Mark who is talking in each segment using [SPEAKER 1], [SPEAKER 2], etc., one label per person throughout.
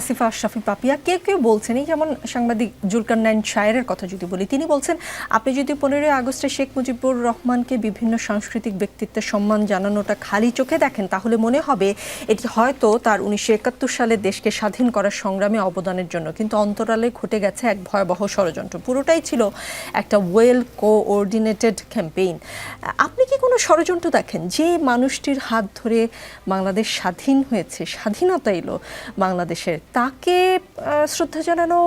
[SPEAKER 1] আসিফা আশরাফি পাপিয়া, কেউ কেউ বলছেন এই যেমন সাংবাদিক জুলকার নাইন শায়ের কথা যদি বলি, তিনি বলছেন, আপনি যদি পনেরোই আগস্টে শেখ মুজিবুর রহমানকে বিভিন্ন সাংস্কৃতিক ব্যক্তিত্বের সম্মান জানানোটা খালি চোখে দেখেন, তাহলে মনে হবে এটি হয়তো তার উনিশশো একাত্তর সালে দেশকে স্বাধীন করার সংগ্রামে অবদানের জন্য। কিন্তু অন্তরালে ঘটে গেছে এক ভয়াবহ ষড়যন্ত্র। পুরোটাই ছিল একটা ওয়েল কোঅর্ডিনেটেড ক্যাম্পেইন আপনি ষড়যন্ত্র দেখেন যে মানুষটির হাত ধরে বাংলাদেশ স্বাধীন হয়েছে স্বাধীনতা এলো বাংলাদেশের তাকে শ্রদ্ধা জানানো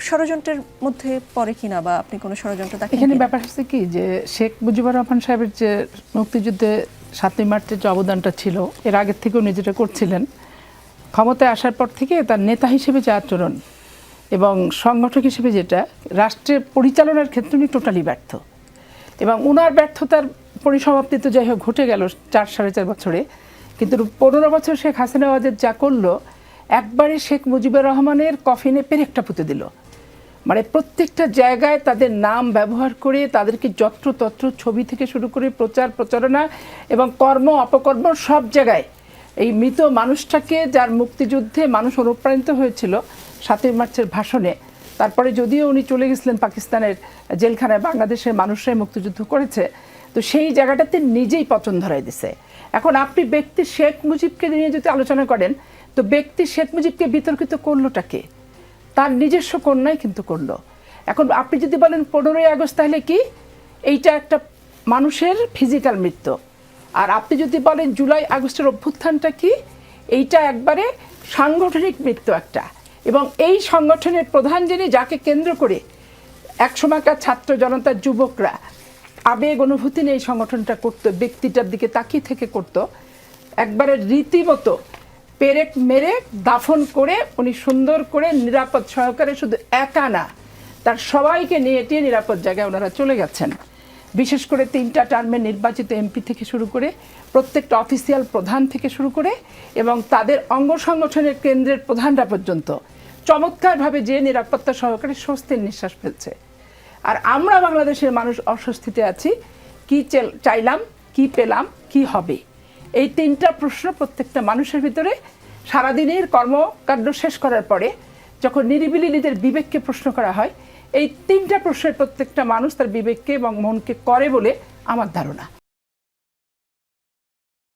[SPEAKER 1] ষড়যন্ত্রের মধ্যে পড়ে কিনা বা আপনি কোনো ষড়যন্ত্র দেখেন
[SPEAKER 2] এখানে ব্যাপার হচ্ছে কি যে শেখ মুজিবুর রহমান সাহেবের যে মুক্তিযুদ্ধে সাতই মার্চের যে অবদানটা ছিল এর আগের থেকেও নিজেটা করছিলেন ক্ষমতায় আসার পর থেকে তার নেতা হিসেবে যে আচরণ এবং সংগঠক হিসেবে যেটা রাষ্ট্রের পরিচালনার ক্ষেত্রে উনি টোটালি ব্যর্থ এবং উনার ব্যর্থতার পরিসমাপ্তি তো যাই হোক ঘটে গেল চার সাড়ে চার বছরে। কিন্তু পনেরো বছর শেখ হাসিনা ওয়াজেদ যা করল, একবারে শেখ মুজিবুর রহমানের কফিনে পেরেকটা পুঁতে দিল। মানে প্রত্যেকটা জায়গায় তাদের নাম ব্যবহার করে তাদেরকে যত্রতত্র ছবি থেকে শুরু করে প্রচার, প্রচারণা এবং কর্ম, অপকর্ম সব জায়গায় এই মৃত মানুষটাকে যার মুক্তিযুদ্ধে মানুষ অনুপ্রাণিত হয়েছিল সাতই মার্চের ভাষণে। তারপরে যদিও উনি চলে গেছিলেন পাকিস্তানের জেলখানায়, বাংলাদেশের মানুষরাই মুক্তিযুদ্ধ করেছে তো সেই জায়গাটাতে নিজেই পচন ধরাই দিছে। এখন আপনি ব্যক্তি শেখ মুজিবকে নিয়ে যদি আলোচনা করেন, তো ব্যক্তি শেখ মুজিবকে বিতর্কিত করলোটাকে তার নিজস্ব কন্যাই কিন্তু করল। এখন আপনি যদি বলেন পনেরোই আগস্ট তাহলে কি? এইটা একটা মানুষের ফিজিক্যাল মৃত্যু। আর আপনি যদি বলেন জুলাই আগস্টের অভ্যুত্থানটা কি? এইটা একবারে সাংগঠনিক মৃত্যু একটা। এবং এই সংগঠনের প্রধান যিনি, যাকে কেন্দ্র করে এক সময়কার ছাত্র জনতার যুবকরা আবেগ, অনুভূতি নিয়ে সংগঠনটা করতো, ব্যক্তিটার দিকে তাকিয়ে থেকে করতো। একবারে রীতিমতো পেরেক মেরে দাফন করে উনি সুন্দর করে নিরাপদ সহকারে শুধু একা না, তার সবাইকে নিয়ে টিয়ে নিরাপদ জায়গায় ওনারা চলে গেছেন। বিশেষ করে তিনটা টার্মে নির্বাচিত এমপি থেকে শুরু করে প্রত্যেকটা অফিসিয়াল প্রধান থেকে শুরু করে এবং তাদের অঙ্গ সংগঠনের কেন্দ্রের প্রধানরা পর্যন্ত চমৎকারভাবে যে নিরাপত্তা সহকারে স্বস্তির নিঃশ্বাস ফেলছে। আর আমরা বাংলাদেশের মানুষ অস্বস্তিতে আছি। কি চাইলাম, কি পেলাম, কি হবে? এই তিনটা প্রশ্ন প্রত্যেকটা মানুষের ভিতরে সারাদিনের কর্মকাণ্ড শেষ করার পরে যখন নিরিবিলি নিজের বিবেককে প্রশ্ন করা হয়, এই তিনটা প্রশ্নের প্রত্যেকটা মানুষ তার বিবেককে এবং মনকে করে বলে আমার ধারণা।